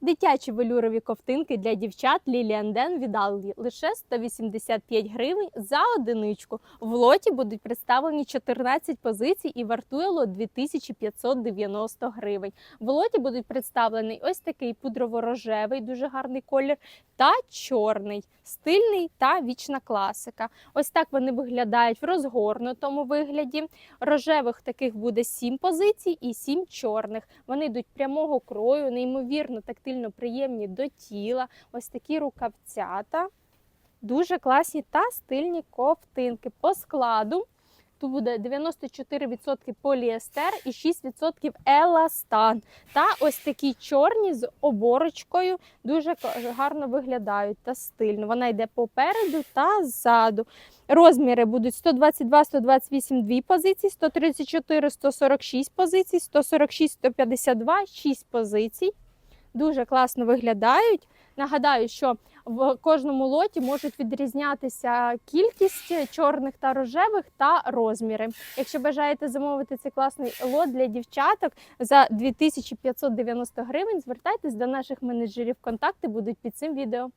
Дитячі велюрові ковтинки для дівчат Lilian Den від Aldi лише 185 гривень за одиничку. В лоті будуть представлені 14 позицій і вартує лот 2590 гривень. В лоті будуть представлені ось такий пудрово-рожевий, дуже гарний колір, та чорний, стильний та вічна класика. Ось так вони виглядають в розгорнутому вигляді. Рожевих таких буде 7 позицій і 7 чорних. Вони йдуть прямого крою, неймовірно тактильно приємні до тіла. Ось такі рукавцята. Дуже класні та стильні ковтинки. По складу тут буде 94% поліестер і 6% еластан. Та ось такі чорні з оборочкою дуже гарно виглядають та стильно. Вона йде попереду та ззаду. Розміри будуть 122, 128 дві позиції, 134, 146 позицій, 146, 152 6 позицій. Дуже класно виглядають. Нагадаю, що в кожному лоті можуть відрізнятися кількість чорних та рожевих та розміри. Якщо бажаєте замовити цей класний лот для дівчаток за 2590 гривень, звертайтесь до наших менеджерів. Контакти будуть під цим відео.